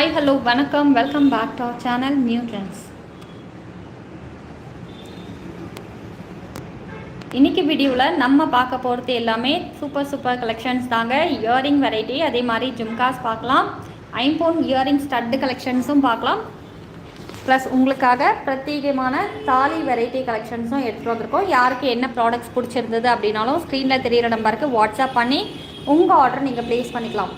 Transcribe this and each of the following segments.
Hi hello வணக்கம். Welcome back to our channel new trends இன்னைக்கு வீடியோவில் நம்ம பார்க்க போகிறது எல்லாமே சூப்பர் சூப்பர் கலெக்ஷன்ஸ் தாங்க. இயரிங் வெரைட்டி அதே மாதிரி ஜும்காஸ் பார்க்கலாம். ஐம்போன் இயரிங் ஸ்டட்டு கலெக்ஷன்ஸும் பார்க்கலாம். ப்ளஸ் உங்களுக்காக பிரத்யேகமான தாலி வெரைட்டி கலெக்ஷன்ஸும் எடுத்துகிட்டு வந்திருக்கோம். யாருக்கு என்ன ப்ராடக்ட்ஸ் பிடிச்சிருந்தது அப்படின்னாலும் ஸ்க்ரீனில் தெரிகிற நம்பருக்கு வாட்ஸ்அப் பண்ணி உங்கள் ஆர்டர் நீங்கள் ப்ளேஸ் பண்ணிக்கலாம்.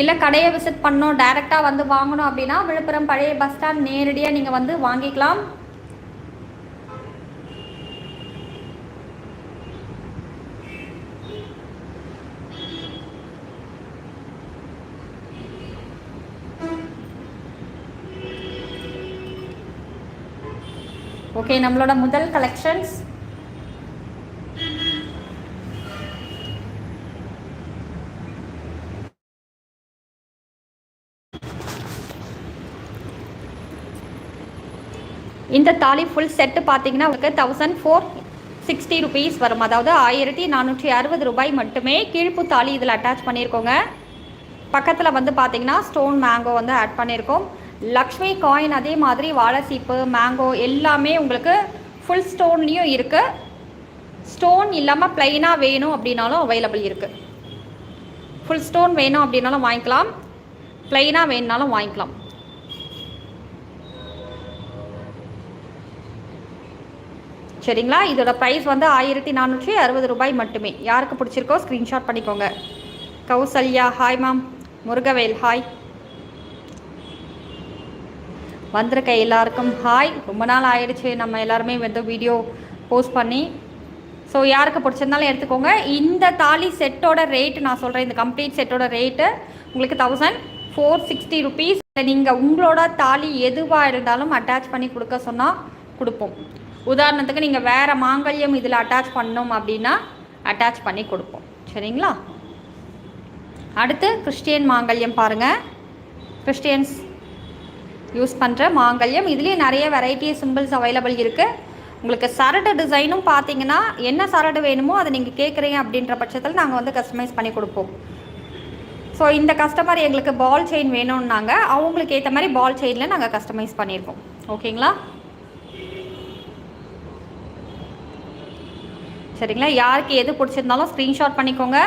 இல்லை கடையை விசிட் பண்ணோம் டைரெக்டாக வந்து வாங்கணும் அப்படின்னா விழுப்புரம் பழைய பஸ் ஸ்டாண்ட் நேரடியாக நீங்கள் வந்து வாங்கிக்கலாம். ஓகே நம்மளோட முதல் கலெக்ஷன்ஸ் இந்த தாலி ஃபுல் செட்டு பார்த்தீங்கன்னா உங்களுக்கு தௌசண்ட் ஃபோர் சிக்ஸ்டி ருபீஸ் வரும். அதாவது ஆயிரத்தி நானூற்றி அறுபது ரூபாய் மட்டுமே கீழ்ப்பு தாலி இதில் அட்டாச் பண்ணியிருக்கோங்க. பக்கத்தில் வந்து பார்த்தீங்கன்னா ஸ்டோன் மேங்கோ வந்து ஆட் பண்ணியிருக்கோம். லக்ஷ்மி காயின் அதே மாதிரி வாழை சீப்பு மேங்கோ எல்லாமே உங்களுக்கு ஃபுல் ஸ்டோன்லேயும் இருக்குது ஸ்டோன் இல்லாமல் ப்ளைனாக வேணும் அப்படின்னாலும் அவைலபிள் இருக்குது ஃபுல் ஸ்டோன் வேணும் அப்படின்னாலும் வாங்கிக்கலாம். ப்ளைனாக வேணுனாலும் வாங்கிக்கலாம். சரிங்களா? இதோட ப்ரைஸ் வந்து ஆயிரத்தி நானூற்றி அறுபது ரூபாய் மட்டுமே. யாருக்கு பிடிச்சிருக்கோ ஸ்க்ரீன்ஷாட் பண்ணிக்கோங்க. Kausalya hi ma'am Murugavel hi வந்திருக்க எல்லாருக்கும் ஹாய் ரொம்ப நாள் ஆயிடுச்சு. நம்ம எல்லாருமே வந்து வீடியோ போஸ்ட் பண்ணி. ஸோ யாருக்கு பிடிச்சிருந்தாலும் எடுத்துக்கோங்க. இந்த தாலி செட்டோட ரேட்டு நான் சொல்கிறேன் இந்த கம்ப்ளீட் செட்டோட ரேட்டு உங்களுக்கு தௌசண்ட் ஃபோர் சிக்ஸ்டி ருபீஸ் நீங்கள் உங்களோட தாலி எதுவாக இருந்தாலும் அட்டாச் பண்ணி கொடுக்க சொன்னால் கொடுப்போம். உதாரணத்துக்கு நீங்கள் வேறு மாங்கல்யம் இதில் அட்டாச் பண்ணோம் அப்படின்னா அட்டாச் பண்ணி கொடுப்போம். சரிங்களா? அடுத்து கிறிஸ்டியன் மாங்கல்யம் பாருங்கள் கிறிஸ்டியன்ஸ் யூஸ் பண்ணுற மாங்கல்யம். இதுலேயும் நிறைய வெரைட்டி சிம்பிள்ஸ் அவைலபிள் இருக்குது உங்களுக்கு சரடு டிசைனும் பார்த்தீங்கன்னா என்ன சரடு வேணுமோ அதை நீங்கள் கேட்குறீங்க அப்படின்ற பட்சத்தில் நாங்கள் வந்து கஸ்டமைஸ் பண்ணி கொடுப்போம். ஸோ இந்த கஸ்டமர் எங்களுக்கு பால் செயின் வேணும்னாங்க. அவங்களுக்கு ஏற்ற மாதிரி பால் செயினில் நாங்கள் கஸ்டமைஸ் பண்ணியிருக்கோம் ஓகேங்களா சரிங்களா? யாருக்கு எது பிடிச்சிருந்தாலும் ஸ்க்ரீன்ஷாட் பண்ணிக்கோங்க.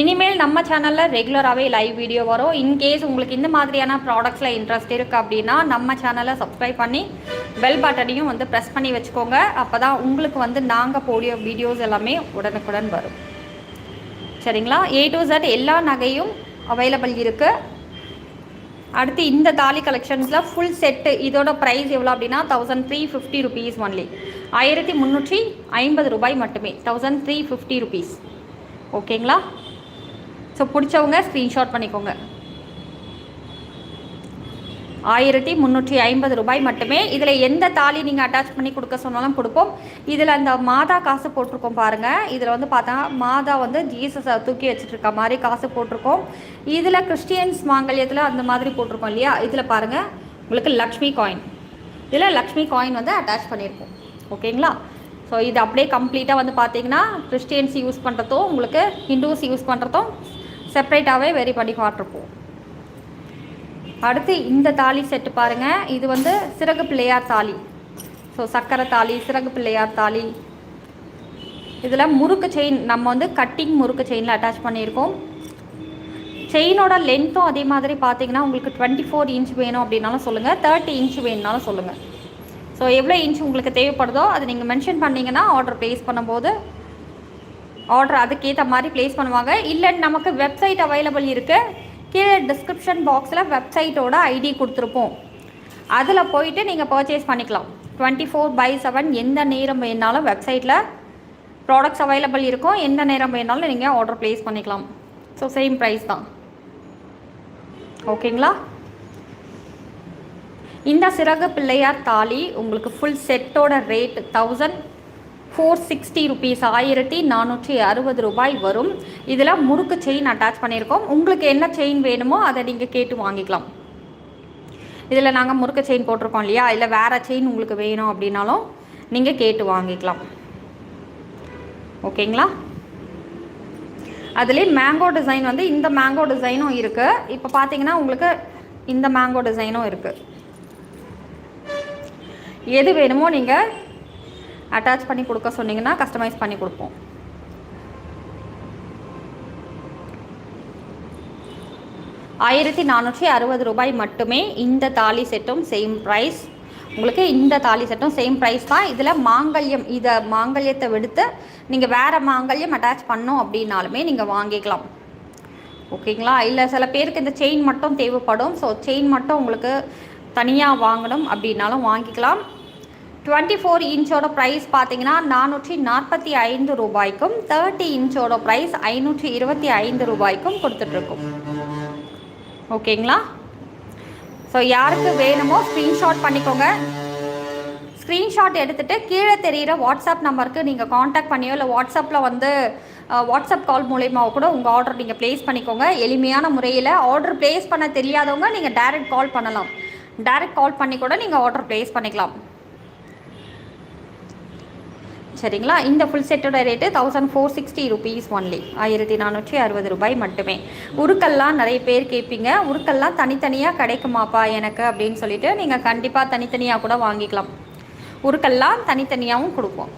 இனிமேல் நம்ம சேனலில் ரெகுலராகவே லைவ் வீடியோ வரும். இன்கேஸ் உங்களுக்கு இந்த மாதிரியான ப்ராடக்ட்ஸில் இன்ட்ரெஸ்ட் இருக்குது அப்படின்னா நம்ம சேனலை சப்ஸ்கிரைப் பண்ணி பெல் பட்டனையும் வந்து ப்ரெஸ் பண்ணி வச்சுக்கோங்க. அப்போ தான் உங்களுக்கு வந்து நாங்கள் போடிய வீடியோஸ் எல்லாமே உடனுக்குடன் வரும். சரிங்களா? ஏ டு ஜட் எல்லா நகையும் அவைலபிள் இருக்குது அடுத்து இந்த தாலி கலெக்ஷன்ஸில் ஃபுல் செட்டு இதோட ப்ரைஸ் எவ்வளோ அப்படின்னா thousand three fifty rupees only ஆயிரத்தி முந்நூற்றி ஐம்பது ரூபாய் மட்டுமே தௌசண்ட் த்ரீ ஃபிஃப்டி ருபீஸ் ஓகேங்களா ஸோ பிடிச்சவங்க ஸ்க்ரீன்ஷாட் பண்ணிக்கோங்க. ஆயிரத்தி முந்நூற்றி ஐம்பது ரூபாய் மட்டுமே. இதில் எந்த தாலி நீங்கள் அட்டாச் பண்ணி கொடுக்க சொன்னாலும் கொடுப்போம். இதில் அந்த மாதா காசு போட்டிருக்கோம் பாருங்கள் இதில் வந்து பார்த்தா மாதா வந்து ஜீசஸை தூக்கி வச்சுட்ருக்க மாதிரி காசு போட்டிருக்கோம். இதில் கிறிஸ்டியன்ஸ் மாங்கல்யத்தில் அந்த மாதிரி போட்டிருக்கோம் இல்லையா? இதில் பாருங்கள் உங்களுக்கு லக்ஷ்மி காயின் இதில் லக்ஷ்மி காயின் வந்து அட்டாச் பண்ணியிருக்கோம் ஓகேங்களா? ஸோ இது அப்படியே கம்ப்ளீட்டாக வந்து பார்த்தீங்கன்னா கிறிஸ்டியன்ஸ் யூஸ் பண்ணுறதும் உங்களுக்கு ஹிந்துஸ் யூஸ் பண்ணுறதும் செப்பரேட்டாகவே வெரி பண்ணி காட்டிருப்போம். அடுத்து இந்த தாலி செட்டு பாருங்கள் இது வந்து சிறகு பிள்ளையார் தாலி. ஸோ சக்கரை தாலி சிறகு பிள்ளையார் தாலி. இதில் முறுக்கு செயின் நம்ம வந்து கட்டிங் முறுக்கு செயினில் அட்டாச் பண்ணியிருக்கோம். செயினோட லென்த்தும் அதே மாதிரி பார்த்தீங்கன்னா உங்களுக்கு டுவெண்ட்டி ஃபோர் இன்ச் வேணும் அப்படின்னாலும் சொல்லுங்கள் தேர்ட்டி இன்ச் வேணுனாலும் சொல்லுங்கள் ஸோ எவ்வளோ இன்ச் உங்களுக்கு தேவைப்படுதோ அதை நீங்கள் மென்ஷன் பண்ணிங்கன்னா ஆர்டர் ப்ளேஸ் பண்ணும்போது ஆர்டர் அதுக்கேற்ற மாதிரி ப்ளேஸ் பண்ணுவாங்க. இல்லை நமக்கு வெப்சைட் அவைலபிள் இருக்குது கீழே டிஸ்கிரிப்ஷன் பாக்ஸில் வெப்சைட்டோட ஐடி கொடுத்துருப்போம். அதில் போயிட்டு நீங்கள் பர்ச்சேஸ் பண்ணிக்கலாம். டுவெண்ட்டி ஃபோர் பை செவன் எந்த நேரம் வேணாலும் வெப்சைட்டில் ப்ராடக்ட்ஸ் அவைலபிள் இருக்கும். எந்த நேரம் வேணாலும் நீங்கள் ஆர்டர் ப்ளேஸ் பண்ணிக்கலாம். ஸோ சேம் ப்ரைஸ் தான். ஓகேங்களா இந்த சிறகு பிள்ளையார் தாலி உங்களுக்கு ஃபுல் செட்டோட rate thousand four sixty rupees ஆயிரத்தி நானூற்றி அறுபது ரூபாய் வரும். இதில் முறுக்கு செயின் அட்டாச் பண்ணியிருக்கோம். உங்களுக்கு என்ன செயின் வேணுமோ அதை நீங்கள் கேட்டு வாங்கிக்கலாம். இதில் நாங்கள் முறுக்கு செயின் போட்டிருக்கோம் இல்லையா? இல்லை வேறு செயின் உங்களுக்கு வேணும் அப்படின்னாலும் நீங்கள் கேட்டு வாங்கிக்கலாம். ஓகேங்களா அதுலேயே மேங்கோ டிசைன் வந்து இந்த மேங்கோ டிசைனும் இருக்குது இப்போ பார்த்தீங்கன்னா உங்களுக்கு இந்த மேங்கோ டிசைனும் இருக்குது எது வேணுமோ நீங்கள் அட்டாச் பண்ணி கொடுக்க சொன்னீங்கன்னா கஸ்டமைஸ் பண்ணி கொடுப்போம். ஆயிரத்தி நானூற்றி அறுபது ரூபாய் மட்டுமே இந்த தாலி செட்டும் சேம் ப்ரைஸ் உங்களுக்கு இந்த தாலி செட்டும் சேம் ப்ரைஸ் தான். இதில் மாங்கல்யம் இதை மாங்கல்யத்தை விடுத்து நீங்கள் வேறு மாங்கல்யம் அட்டாச் பண்ணோம் அப்படின்னாலுமே நீங்கள் வாங்கிக்கலாம். ஓகேங்களா? இல்லை சில பேருக்கு இந்த செயின் மட்டும் தேவைப்படும். ஸோ செயின் மட்டும் உங்களுக்கு தனியாக வாங்கணும் அப்படின்னாலும் வாங்கிக்கலாம். டுவெண்ட்டி ஃபோர் இன்ச்சோட ப்ரைஸ் பார்த்தீங்கன்னா நானூற்றி நாற்பத்தி ஐந்து ரூபாய்க்கும் தேர்ட்டி இன்ச்சோட ப்ரைஸ் ஐநூற்றி இருபத்தி ஐந்து ரூபாய்க்கும் கொடுத்துட்ருக்கோம். ஓகேங்களா? ஸோ யாருக்கு வேணுமோ ஸ்க்ரீன்ஷாட் பண்ணிக்கோங்க. ஸ்க்ரீன்ஷாட் எடுத்துகிட்டு கீழே தெரிகிற வாட்ஸ்அப் நம்பருக்கு நீங்கள் காண்டாக்ட் பண்ணியோ இல்லை வாட்ஸ்அப்பில் வந்து வாட்ஸ்அப் கால் மூலயமா கூட உங்கள் ஆர்டர் நீங்கள் ப்ளேஸ் பண்ணிக்கோங்க. எளிமையான முறையில் ஆர்டர் ப்ளேஸ் பண்ண தெரியாதவங்க நீங்கள் டைரக்ட் கால் பண்ணலாம். டைரக்ட் கால் பண்ணி கூட நீங்கள் ஆர்டர் ப்ளேஸ் பண்ணிக்கலாம். சரிங்களா? இந்த ஃபுல் செட்டோட rate thousand four sixty rupees only ஆயிரத்தி நானூற்றி அறுபது ரூபாய் மட்டுமே. உருக்கெல்லாம் நிறைய பேர் கேட்பீங்க. உருக்கெல்லாம் தனித்தனியாக கிடைக்குமாப்பா எனக்கு அப்படின்னு சொல்லிட்டு நீங்கள் கண்டிப்பாக தனித்தனியாக கூட வாங்கிக்கலாம். உருக்கெல்லாம் தனித்தனியாகவும் கொடுப்போம்.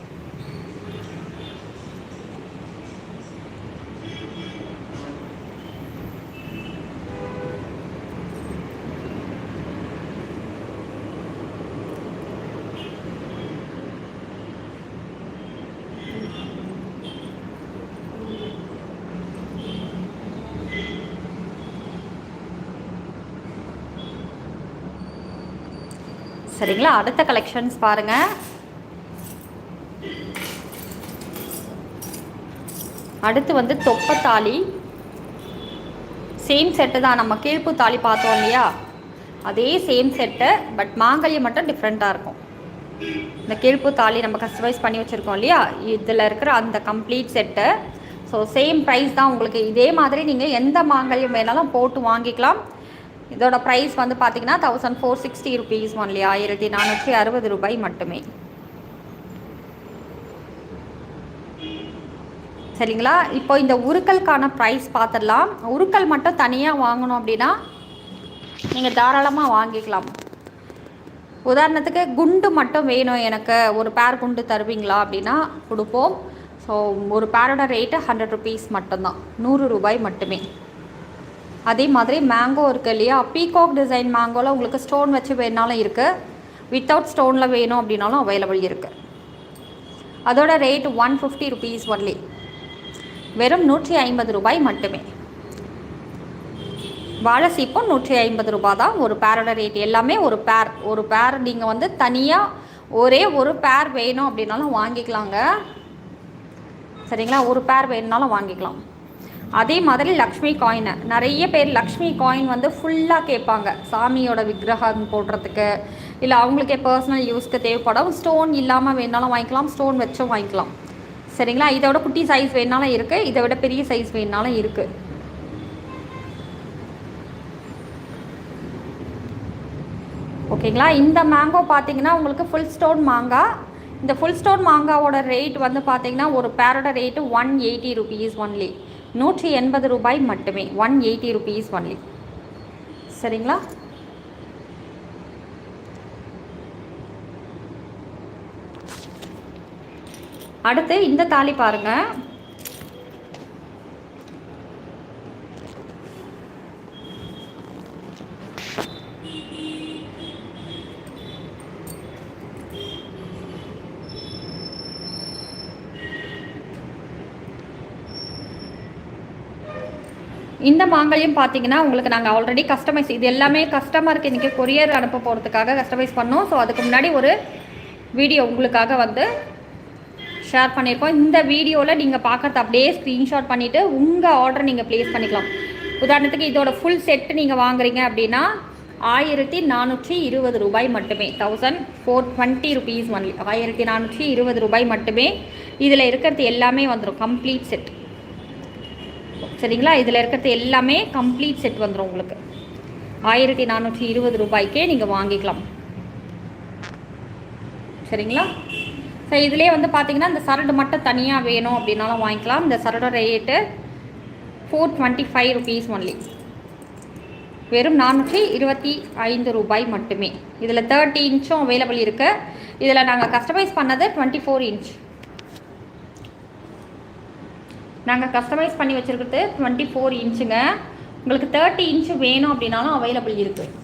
சரிங்களா? அடுத்த கலெக்ஷன்ஸ் பாருங்கள் அடுத்து வந்து தொப்பத்தாலி சேம் செட்டு தான். நம்ம கீழ்ப்பு தாலி பார்த்தோம் இல்லையா? அதே சேம் செட்டு பட் மாங்கல்யம் மட்டும் டிஃப்ரெண்ட்டாக இருக்கும். இந்த கீழ்ப்பு தாலி நம்ம கஸ்டமைஸ் பண்ணி வச்சுருக்கோம் இல்லையா? இதில் இருக்கிற அந்த complete set so same price தான் உங்களுக்கு. இதே மாதிரி நீங்கள் எந்த மாங்கல்யம் வேணாலும் போட்டு வாங்கிக்கலாம். இதோட ப்ரைஸ் வந்து பார்த்தீங்கன்னா thousand four sixty rupees only ஆயிரத்தி நானூற்றி அறுபது ரூபாய் மட்டுமே. சரிங்களா? இப்போ இந்த உருக்கலுக்கான ப்ரைஸ் பார்த்துடலாம் உருக்கல் மட்டும் தனியாக வாங்கணும் அப்படின்னா நீங்கள் தாராளமாக வாங்கிக்கலாம். உதாரணத்துக்கு குண்டு மட்டும் வேணும் எனக்கு. ஒரு பேர் குண்டு தருவீங்களா அப்படின்னா கொடுப்போம். ஸோ ஒரு பேரோட ரேட்டு ஹண்ட்ரட் ருபீஸ் மட்டும்தான். நூறு ரூபாய் மட்டுமே. அதே மாதிரி மேங்கோ இருக்குது இல்லையா? பீகாக் டிசைன் மேங்கோவில் உங்களுக்கு ஸ்டோன் வச்சு வேணாலும் இருக்குது வித்தவுட் ஸ்டோனில் வேணும் அப்படின்னாலும் அவைலபிள் இருக்குது அதோட rate one fifty rupees only வெறும் நூற்றி ஐம்பது ரூபாய் மட்டுமே. வாழை சீப்பும் நூற்றி ஐம்பது ரூபாய் தான் ஒரு பேரோட ரேட் எல்லாமே ஒரு பேர் ஒரு பேர் நீங்கள் வந்து தனியாக ஒரே ஒரு பேர் வேணும் அப்படின்னாலும் வாங்கிக்கலாங்க. சரிங்களா? ஒரு பேர் வேணுனாலும் வாங்கிக்கலாம். அதே மாதிரி லக்ஷ்மி காயினை நிறைய பேர் லக்ஷ்மி காயின் வந்து ஃபுல்லாக கேட்பாங்க. சாமியோட விக்கிரகம் போடுறதுக்கு. இல்லை அவங்களுக்கே பர்சனல் யூஸ்க்கு தேவைப்படும். ஸ்டோன் இல்லாமல் வேணாலும் வாங்கிக்கலாம். ஸ்டோன் வச்சும் வாங்கிக்கலாம். சரிங்களா? இதை விட குட்டி சைஸ் வேணாலும் இருக்குது இதை விட பெரிய சைஸ் வேணாலும் இருக்குது ஓகேங்களா இந்த மேங்கோ பார்த்தீங்கன்னா உங்களுக்கு ஃபுல் ஸ்டோன் மாங்காய் இந்த ஃபுல் ஸ்டோன் மாங்காவோட ரேட் வந்து பார்த்தீங்கன்னா ஒரு பேரோட rate one eighty rupees only நூற்றி எண்பது ரூபாய் மட்டுமே. ஒன் எயிட்டி ருபீஸ் ஒன்லி சரிங்களா? அடுத்து இந்த தாலி பாருங்கள் இந்த மாங்கல்யம் பார்த்தீங்கன்னா உங்களுக்கு நாங்கள் ஆல்ரெடி கஸ்டமைஸ் இது எல்லாமே கஸ்டமருக்கு இன்றைக்கி கொரியர் அனுப்ப போகிறதுக்காக கஸ்டமைஸ் பண்ணோம். ஸோ அதுக்கு முன்னாடி ஒரு வீடியோ உங்களுக்காக வந்து ஷேர் பண்ணியிருக்கோம். இந்த வீடியோவில் நீங்கள் பார்க்குறது அப்படியே ஸ்க்ரீன்ஷாட் பண்ணிவிட்டு உங்கள் ஆர்டர் நீங்கள் ப்ளேஸ் பண்ணிக்கலாம். உதாரணத்துக்கு இதோட ஃபுல் செட்டு நீங்கள் வாங்குறீங்க அப்படின்னா ஆயிரத்தி நானூற்றி இருபது ரூபாய் மட்டுமே. Thousand four twenty rupees only ஆயிரத்தி நானூற்றி இருபது ரூபாய் மட்டுமே. இதில் இருக்கிறது எல்லாமே வந்துடும் கம்ப்ளீட் செட் சரிங்களா? இதில் இருக்கிறது எல்லாமே கம்ப்ளீட் செட் வந்துடும் உங்களுக்கு. ஆயிரத்தி நானூற்றி இருபது ரூபாய்க்கே நீங்கள் வாங்கிக்கலாம். சரிங்களா? ஸோ இதுலேயே வந்து பார்த்தீங்கன்னா இந்த சரடு மட்டும் தனியாக வேணும் அப்படின்னாலும் வாங்கிக்கலாம். இந்த சரடோட rate four twenty five rupees only வெறும் நானூற்றி இருபத்தி ஐந்து ரூபாய் மட்டுமே. இதில் தேர்ட்டி இன்ச்சும் அவைலபிள் இருக்குது இதில் நாங்கள் கஸ்டமைஸ் பண்ணது டுவெண்ட்டி ஃபோர் இன்ச் நாங்கள் கஸ்டமைஸ் பண்ணி வச்சுருக்கிறது டுவெண்ட்டி ஃபோர் இன்ச்சுங்க உங்களுக்கு தேர்ட்டி இன்ச்சு வேணும் அப்படின்னாலும் அவைலபிள் இருக்குது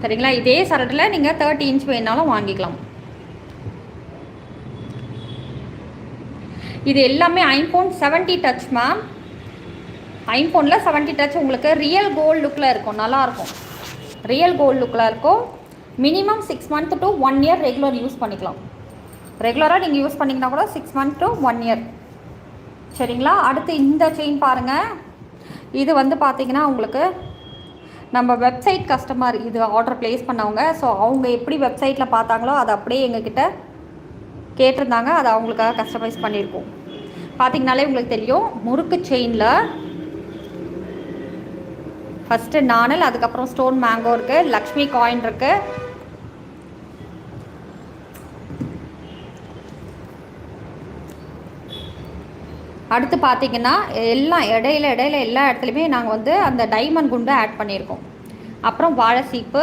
சரிங்களா? இதே சரட்டில் நீங்கள் தேர்ட்டி இன்ச் வேணாலும் வாங்கிக்கலாம். இது எல்லாமே ஐஃபோன் செவன்ட்டி டச் மேம் ஐஃபோனில் செவன்ட்டி டச் உங்களுக்கு ரியல் கோல்டு லுக்கில் இருக்கும். நல்லாயிருக்கும். ரியல் கோல்டு லுக்கில் இருக்கும். Minimum six month to one year regular use பண்ணிக்கலாம். ரெகுலராக நீங்கள் யூஸ் பண்ணிங்கன்னா கூட six month to one year சரிங்களா? அடுத்து இந்த செயின் பாருங்கள் இது வந்து பார்த்தீங்கன்னா உங்களுக்கு நம்ம வெப்சைட் கஸ்டமர் இது ஆர்டர் ப்ளேஸ் பண்ணவங்க. ஸோ அவங்க எப்படி வெப்சைட்டில் பார்த்தாங்களோ அதை அப்படியே எங்ககிட்ட கேட்டிருந்தாங்க. அதை அவங்களுக்காக கஸ்டமைஸ் பண்ணியிருக்கோம். பார்த்தீங்கனாலே உங்களுக்கு தெரியும் முறுக்கு செயினில் ஃபஸ்ட்டு நாணல் அதுக்கப்புறம் ஸ்டோன் மேங்கோ இருக்குது லக்ஷ்மி காயின் இருக்குது அடுத்து பார்த்தீங்கன்னா எல்லாம் இடையில இடையில எல்லா இடத்துலையுமே நாங்கள் வந்து அந்த டைமண்ட் குண்டு ஆட் பண்ணியிருக்கோம். அப்புறம் வாழை சீப்பு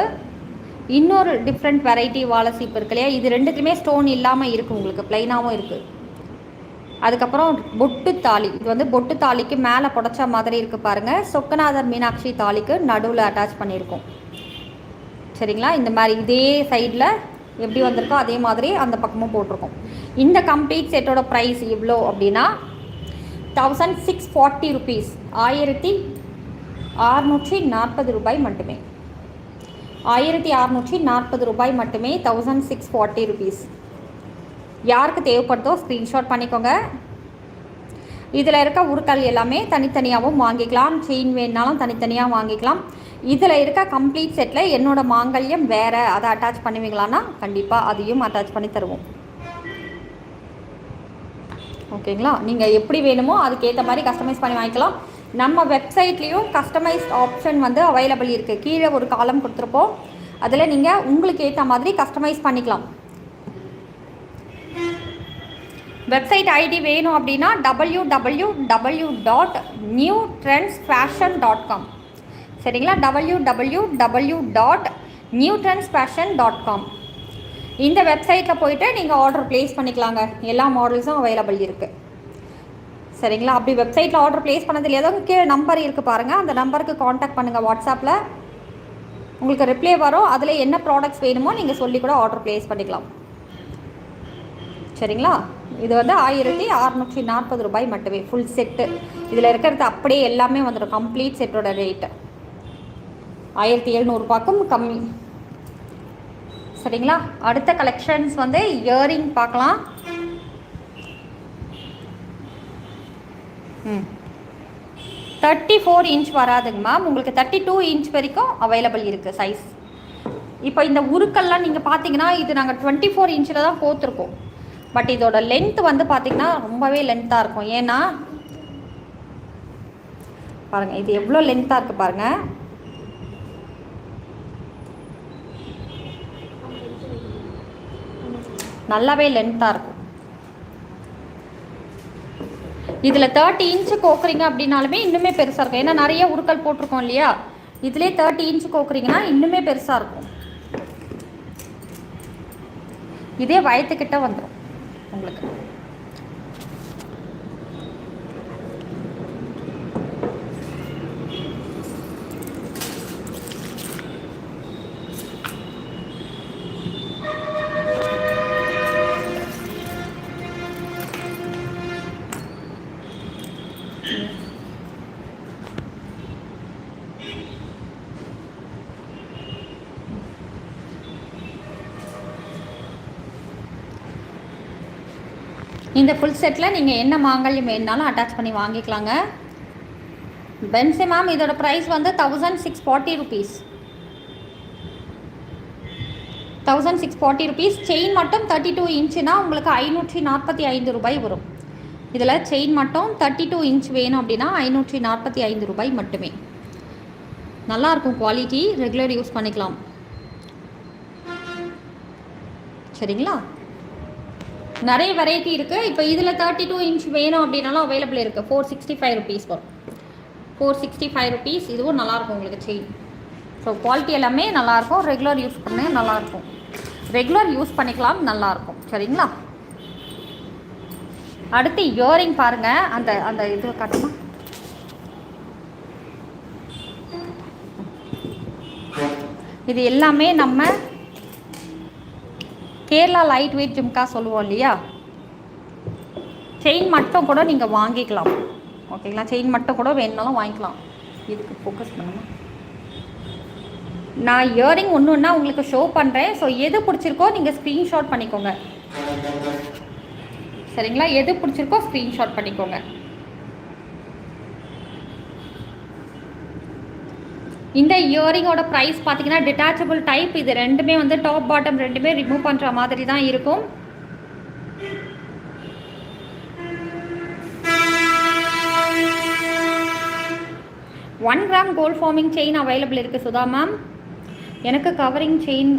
இன்னொரு டிஃப்ரெண்ட் வெரைட்டி வாழை சீப்பு இருக்கு இல்லையா? இது ரெண்டுக்குமே ஸ்டோன் இல்லாமல் இருக்குது உங்களுக்கு ப்ளைனாகவும் இருக்குது அதுக்கப்புறம் பொட்டு தாலி இது வந்து பொட்டு தாலிக்கு மேலே புடச்ச மாதிரி இருக்குது பாருங்கள் சொக்கநாதர் மீனாட்சி தாலிக்கு நடுவில் அட்டாச் பண்ணியிருக்கோம். சரிங்களா? இந்த மாதிரி இதே சைடில் எப்படி வந்திருக்கோ அதே மாதிரி அந்த பக்கமும் போட்டிருக்கோம். இந்த கம்ப்ளீட் செட்டோட ப்ரைஸ் இவ்வளோ அப்படின்னா தௌசண்ட் சிக்ஸ் ஃபார்ட்டி ருபீஸ் ஆயிரத்தி ஆறுநூற்றி நாற்பது ரூபாய் மட்டுமே. ஆயிரத்தி அறநூற்றி நாற்பது ரூபாய் மட்டுமே தௌசண்ட் சிக்ஸ் ஃபார்ட்டி ருபீஸ் யாருக்கு தேவைப்படுதோ ஸ்க்ரீன்ஷாட் பண்ணிக்கோங்க. இதில் இருக்க உருக்கள் எல்லாமே தனித்தனியாகவும் வாங்கிக்கலாம். செயின் வேணுனாலும் தனித்தனியாக வாங்கிக்கலாம். இதில் இருக்க கம்ப்ளீட் செட்டில் என்னோடய மாங்கல்யம் வேறு அதை அட்டாச் பண்ணுவீங்களான்னா கண்டிப்பாக அதையும் அட்டாச் பண்ணி தருவோம். ஓகேங்களா? நீங்கள் எப்படி வேணுமோ அதுக்கேற்ற மாதிரி கஸ்டமைஸ் பண்ணி வாங்கிக்கலாம். நம்ம வெப்சைட்லேயும் கஸ்டமைஸ்ட் ஆப்ஷன் வந்து அவைலபிள் இருக்குது கீழே ஒரு காலம் கொடுத்துருப்போம். அதில் நீங்கள் உங்களுக்கு ஏற்ற மாதிரி கஸ்டமைஸ் பண்ணிக்கலாம். வெப்சைட் ஐடி வேணும் அப்படின்னா W W W dot new trends fashion dot com சரிங்களா? W W W dot new trends fashion dot com இந்த வெப்சைட்டில் போயிட்டு நீங்கள் ஆர்டர் ப்ளேஸ் பண்ணிக்கலாங்க. எல்லா மாடல்ஸும் அவைலபிள் இருக்குது சரிங்களா? அப்படி வெப்சைட்டில் ஆர்டர் ப்ளேஸ் பண்ணதில் ஏதோ கீழே நம்பர் இருக்குது பாருங்கள் அந்த நம்பருக்கு காண்டாக்ட் பண்ணுங்கள் வாட்ஸ்அப்பில் உங்களுக்கு ரிப்ளை வரும். அதில் என்ன ப்ராடக்ட்ஸ் வேணுமோ நீங்கள் சொல்லி கூட ஆர்டர் ப்ளேஸ் பண்ணிக்கலாம். சரிங்களா? இது வந்து ஆயிரத்தி அறநூற்றி நாற்பது ரூபாய் மட்டுமே. ஃபுல் செட்டு இதில் இருக்கிறது அப்படியே எல்லாமே வந்துடும் கம்ப்ளீட் செட்டோட ரேட்டு ஆயிரத்தி எழுநூறுபாக்கும் கம்மி. சரிங்களா? அடுத்த கலெக்ஷன்ஸ் வந்து இயரிங் பார்க்கலாம். ம். தேர்ட்டி ஃபோர் இன்ச் வராதுங்க மேம் உங்களுக்கு தேர்ட்டி டூ இன்ச் வரைக்கும் அவைலபிள் இருக்குது சைஸ் இப்போ இந்த உருக்கள்லாம் நீங்கள் பார்த்தீங்கன்னா இது நாங்கள் டுவெண்ட்டி ஃபோர் இன்ச்சில் தான் கோத்துருக்கோம். பட் இதோட லென்த் வந்து பார்த்திங்கன்னா ரொம்பவே லென்த்தாக இருக்கும். ஏன்னா பாருங்கள் இது எவ்வளோ லென்த்தாக இருக்குது பாருங்கள் நல்லாவே லென்த்தாக இருக்கும். இதில் தேர்ட்டி இன்ச்சு கோக்குறீங்க அப்படின்னாலுமே இன்னுமே பெருசாக இருக்கும். ஏன்னா நிறைய உருக்கள் போட்டிருக்கோம் இல்லையா? இதுலேயே தேர்ட்டி இன்ச்சு கோக்குறீங்கன்னா இன்னுமே பெருசாக இருக்கும். இதே வயத்துக்கிட்ட வந்துடும் உங்களுக்கு. இந்த ஃபுல் செட்டில் நீங்கள் என்ன மாங்கல்யம் வேணுனாலும் அட்டாச் பண்ணி வாங்கிக்கலாங்க. பென்சி மேம் இதோட ப்ரைஸ் வந்து thousand six forty rupees thousand six forty rupees chain மட்டும் தேர்ட்டி டூ இன்ச்சுனா உங்களுக்கு ஐநூற்றி நாற்பத்தி ஐந்து ரூபாய் வரும். இதில் செயின் மட்டும் தேர்ட்டி டூ இன்ச் வேணும் அப்படின்னா ஐநூற்றி நாற்பத்தி ஐந்து ரூபாய் மட்டுமே. நல்லாயிருக்கும் குவாலிட்டி ரெகுலர் யூஸ் பண்ணிக்கலாம். சரிங்களா? நிறைய வெரைட்டி இருக்குது இப்போ இதில் தேர்ட்டி டூ இன்ச் வேணும் அப்படின்னாலும் அவைலபிள் இருக்குது ஃபோர் சிக்ஸ்டி ஃபைவ் ருபீஸ் வரும். ஃபோர் சிக்ஸ்டி ஃபைவ் ருபீஸ் இதுவும் நல்லாயிருக்கும் உங்களுக்கு செயின் ஸோ குவாலிட்டி எல்லாமே நல்லாயிருக்கும் ரெகுலர் யூஸ் பண்ண நல்லாயிருக்கும் ரெகுலர் யூஸ் பண்ணிக்கலாம் நல்லாயிருக்கும் சரிங்களா? அடுத்து இயரிங் பாருங்கள் அந்த அந்த இது காட்டுமா? இது எல்லாமே நம்ம கேரளா லைட் வெயிட் ஜிம்கா சொல்லுவோம் இல்லையா? செயின் மட்டும் கூட நீங்கள் வாங்கிக்கலாம். ஓகேங்களா செயின் மட்டும் கூட வேணுனாலும் வாங்கிக்கலாம். இதுக்கு ஃபோக்கஸ் பண்ணுங்க. நான் இயரிங் ஒன்று ஒன்றா உங்களுக்கு ஷோ பண்ணுறேன் ஸோ எது பிடிச்சிருக்கோ நீங்கள் ஸ்க்ரீன்ஷாட் பண்ணிக்கோங்க. சரிங்களா? எது பிடிச்சிருக்கோ ஸ்க்ரீன்ஷாட் பண்ணிக்கோங்க. இந்த இயரிங்கோட ப்ரைஸ் பார்த்தீங்கன்னா டிட்டாச்சபிள் டைப் இது ரெண்டுமே வந்து டாப் பாட்டம் ரெண்டுமே ரிமூவ் பண்ணுற மாதிரி தான் இருக்கும். One gram gold forming chain available இருக்குது சுதா மேம் எனக்கு கவரிங் செயின்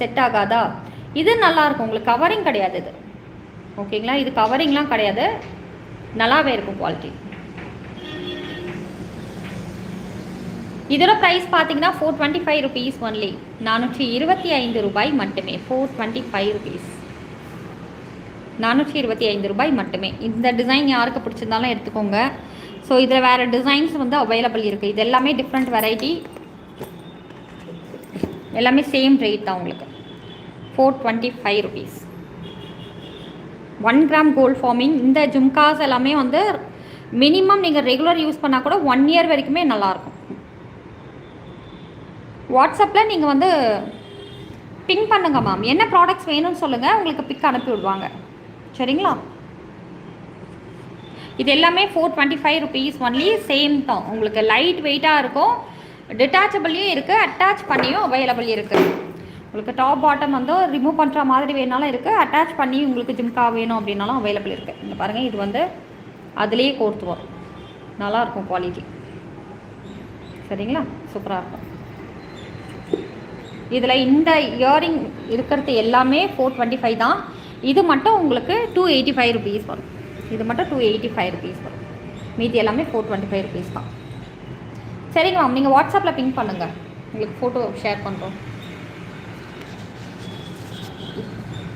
செட் ஆகாதா? இது நல்லாயிருக்கும் உங்களுக்கு கவரிங் கிடையாது இது. ஓகேங்களா இது கவரிங்லாம் கிடையாது. நல்லாவே இருக்கும் குவாலிட்டி இதோட ப்ரைஸ் பார்த்தீங்கன்னா four twenty five rupees only நானூற்றி இருபத்தி ஐந்து ரூபாய் மட்டுமே. ஃபோர் டுவெண்ட்டி ஃபைவ் ருபீஸ் நானூற்றி இருபத்தி ஐந்து ரூபாய் மட்டுமே. இந்த டிசைன் யாருக்கு பிடிச்சிருந்தாலும் எடுத்துக்கோங்க. ஸோ இதில் வேறு டிசைன்ஸ் வந்து அவைலபிள் இருக்குது இது எல்லாமே டிஃப்ரெண்ட் வெரைட்டி எல்லாமே சேம் ரேட் தான் உங்களுக்கு. Four twenty five rupees one gram gold forming இந்த ஜும்காஸ் எல்லாமே வந்து மினிமம் நீங்கள் ரெகுலர் யூஸ் பண்ணால் கூட ஒன் இயர் வரைக்குமே நல்லாயிருக்கும் வாட்ஸ்அப்பில் நீங்கள் வந்து பிங் பண்ணுங்கள் மேம். என்ன ப்ராடக்ட்ஸ் வேணும்னு சொல்லுங்கள் உங்களுக்கு பிக் அனுப்பி விடுவாங்க. சரிங்களா? இது எல்லாமே four twenty five rupees only same தான். உங்களுக்கு லைட் வெயிட்டாக இருக்கும் டிட்டாச்சபிளையும் இருக்குது அட்டாச் பண்ணியும் அவைலபிள் இருக்குது உங்களுக்கு டாப் பாட்டம் வந்து ரிமூவ் பண்ணுற மாதிரி வேணாலும் இருக்குது அட்டாச் பண்ணி உங்களுக்கு ஜிம்கா வேணும் அப்படின்னாலும் அவைலபிள் இருக்குது இந்த பாருங்கள் இது வந்து அதுலேயே கோர்த்து வரும் நல்லாயிருக்கும் குவாலிட்டி சரிங்களா? சூப்பராக இருக்கும். இதில் இந்த இயரிங் இருக்கிறது எல்லாமே ஃபோர் டுவெண்ட்டி ஃபைவ் தான். இது மட்டும் உங்களுக்கு டூ எயிட்டி ஃபைவ் ருபீஸ் வரும். இது மட்டும் டூ எயிட்டி ஃபைவ் ருபீஸ் வரும். மீதி எல்லாமே ஃபோர் டுவெண்ட்டி ஃபைவ் ருபீஸ் தான். சரிங்க மேம் நீங்கள் வாட்ஸ்அப்பில் பிங்க் பண்ணுங்கள் உங்களுக்கு ஃபோட்டோ ஷேர் பண்ணுறோம்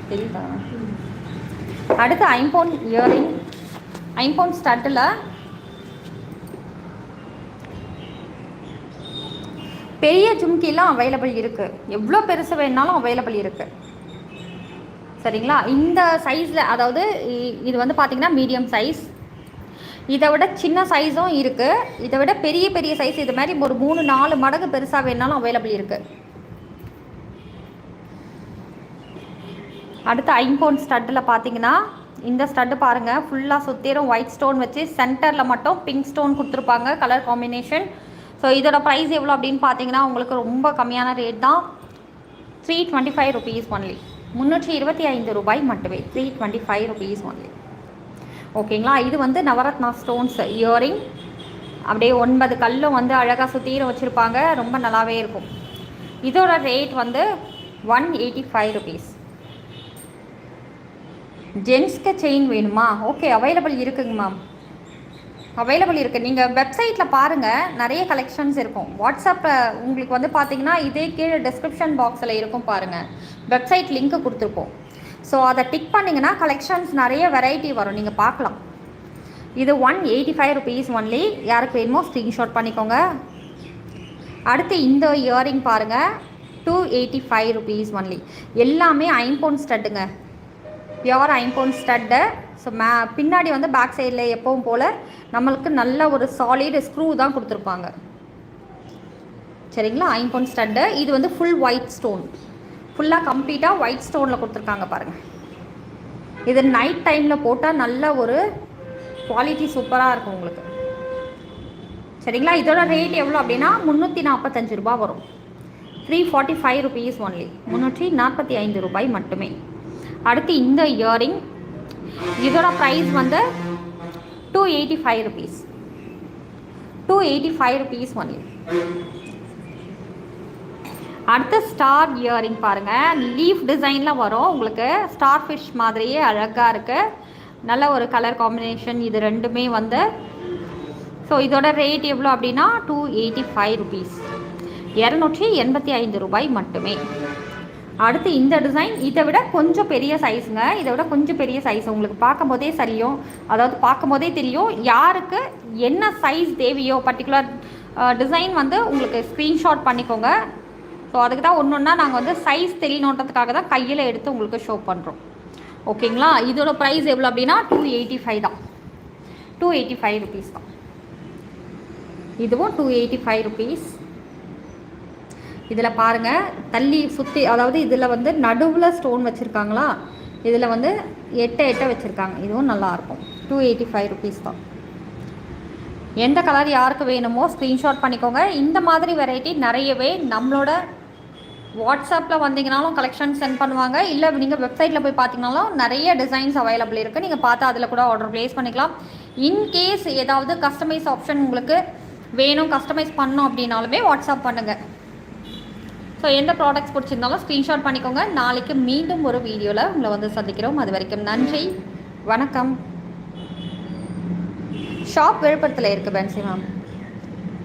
தெரியுதா? அடுத்து ஐம்பவுண்ட் இயரிங் ஐம்பவுண்ட் ஸ்டட்டில் பெரிய ஜும்கிலாம் அவைலபிள் இருக்குது எவ்வளோ பெருசு வேணாலும் அவைலபிள் இருக்குது சரிங்களா? இந்த சைஸில் அதாவது இ- இது வந்து பார்த்திங்கன்னா மீடியம் சைஸ் இதை விட சின்ன சைஸும் இருக்குது இதை விட பெரிய பெரிய சைஸ் இது மாதிரி ஒரு மூணு நாலு மடங்கு பெருசாக வேணாலும் அவைலபிள் இருக்குது அடுத்து ஐம்போன் ஸ்டட்டில் பார்த்தீங்கன்னா இந்த ஸ்டட்டு பாருங்கள் ஃபுல்லாக சுற்றிரும் ஒயிட் ஸ்டோன் வச்சு சென்டரில் மட்டும் பிங்க் ஸ்டோன் கொடுத்துருப்பாங்க. கலர் காம்பினேஷன் ஸோ இதோட ப்ரைஸ் எவ்வளோ அப்படின்னு பார்த்தீங்கன்னா உங்களுக்கு ரொம்ப கம்மியான ரேட் தான். Three twenty five rupees only முந்நூற்றி இருபத்தி ஐந்து ரூபாய் மட்டுமே. Three twenty five rupees only ஓகேங்களா இது வந்து நவரத்னா ஸ்டோன்ஸ் இயரிங் அப்படியே ஒன்பது கல்லும் வந்து அழகாக சுற்றிரும் வச்சுருப்பாங்க. ரொம்ப நல்லாவே இருக்கும். இதோட ரேட் வந்து ஒன் எயிட்டி ஃபைவ் ருபீஸ் ஜென்ஸ்க்கு செயின் வேணுமா? ஓகே அவைலபிள் இருக்குங்க மேம் அவைலபிள் இருக்குது நீங்கள் வெப்சைட்டில் பாருங்கள் நிறைய கலெக்ஷன்ஸ் இருக்கும். வாட்ஸ்அப்பில் உங்களுக்கு வந்து பார்த்தீங்கன்னா இதே கீழே டிஸ்கிரிப்ஷன் பாக்ஸில் இருக்கும் பாருங்கள் வெப்சைட் லிங்க்கு கொடுத்துருப்போம் ஸோ அதை டிக் பண்ணிங்கன்னா கலெக்ஷன்ஸ் நிறைய வெரைட்டி வரும். நீங்கள் பார்க்கலாம். இது one eighty five rupees only யாருக்கு வேணுமோ ஸ்க்ரீன்ஷாட் பண்ணிக்கோங்க. அடுத்து இந்த இயரிங் பாருங்கள் two eighty five rupees only எல்லாமே ஐம்பவுண்ட் ஸ்டட்டுங்க பியோர் ஐம்பவுண்ட் ஸ்டட்டு ஸோ மே பின்னாடி வந்து பேக் சைடில் எப்பவும் போல் நம்மளுக்கு நல்ல ஒரு சாலிட் ஸ்க்ரூ தான் கொடுத்துருப்பாங்க. சரிங்களா? ஐம்பொன் ஸ்டட்டு இது வந்து ஃபுல் ஒயிட் ஸ்டோன் ஃபுல்லாக கம்ப்ளீட்டாக ஒயிட் ஸ்டோனில் கொடுத்துருக்காங்க பாருங்கள் இது நைட் டைமில் போட்டால் நல்ல ஒரு குவாலிட்டி சூப்பராக இருக்கும் உங்களுக்கு. சரிங்களா? இதோட ரேட் எவ்வளோ அப்படின்னா முந்நூற்றி நாற்பத்தஞ்சு ரூபா வரும். Three forty five rupees only முந்நூற்றி நாற்பத்தி ஐந்து ரூபாய் மட்டுமே. அடுத்து இந்த இயரிங் இதோட ப்ரைஸ் வந்து two eighty five rupees two eighty five rupees only அடுத்து ஸ்டார் இயரிங் பாருங்கள் லீஃப் டிசைனில் வரும். உங்களுக்கு ஸ்டார் ஃபிஷ் மாதிரியே அழகாக இருக்குது நல்ல ஒரு கலர் காம்பினேஷன் இது ரெண்டுமே வந்து. ஸோ இதோட ரேட் எவ்வளோ அப்படின்னா டூ எயிட்டி ஃபைவ் ருபீஸ் இரநூற்றி எண்பத்தி ஐந்து ரூபாய் மட்டுமே. அடுத்து இந்த டிசைன் இதை விட கொஞ்சம் பெரிய சைஸுங்க இதை விட கொஞ்சம் பெரிய சைஸ் உங்களுக்கு பார்க்கும்போதே சரியும் அதாவது பார்க்கும்போதே தெரியும் யாருக்கு என்ன சைஸ் தேவையோ பர்டிகுலர் டிசைன் வந்து உங்களுக்கு ஸ்க்ரீன்ஷாட் பண்ணிக்கோங்க. ஸோ அதுக்கு தான் ஒன்று ஒன்றா நாங்கள் வந்து சைஸ் தெரியணுன்றதுக்காக தான் கையில் எடுத்து உங்களுக்கு ஷோ பண்ணுறோம் ஓகேங்களா இதோட ப்ரைஸ் எவ்வளோ அப்படின்னா டூ எயிட்டி ஃபைவ் தான். டூ எயிட்டி ஃபைவ் ருபீஸ் தான். இதுவும் டூ எயிட்டி ஃபைவ் ருபீஸ் இதில் பாருங்கள் தள்ளி சுற்றி அதாவது இதில் வந்து நடுவில் ஸ்டோன் வச்சுருக்காங்களா? இதில் வந்து எட்டை எட்டை வச்சுருக்காங்க. இதுவும் நல்லாயிருக்கும் டூ எயிட்டி ஃபைவ் ருபீஸ் தான். எந்த கலர் யாருக்கு வேணுமோ ஸ்க்ரீன்ஷாட் பண்ணிக்கோங்க. இந்த மாதிரி வெரைட்டி நிறையவே நம்மளோட வாட்ஸ்அப்பில் வந்தீங்கனாலும் கலெக்ஷன் சென்ட் பண்ணுவாங்க. இல்லை நீங்கள் வெப்சைட்டில் போய் பார்த்தீங்கனாலும் நிறைய டிசைன்ஸ் அவைலபிள் இருக்குது நீங்கள் பார்த்து அதில் கூட ஆர்டர் ப்ளேஸ் பண்ணிக்கலாம். இன்கேஸ் ஏதாவது கஸ்டமைஸ் ஆப்ஷன் உங்களுக்கு வேணும் கஸ்டமைஸ் பண்ணோம் அப்படின்னாலுமே வாட்ஸ்அப் பண்ணுங்கள் ஸோ எந்த ப்ராடக்ட்ஸ் பிடிச்சிருந்தாலும் ஸ்க்ரீன்ஷாட் பண்ணிக்கோங்க. நாளைக்கு மீண்டும் ஒரு வீடியோவில் உங்களை வந்து சந்திக்கிறோம். அது வரைக்கும் நன்றி. வணக்கம். ஷாப் விழுப்புரத்தில் இருக்குது பென்சி மேம்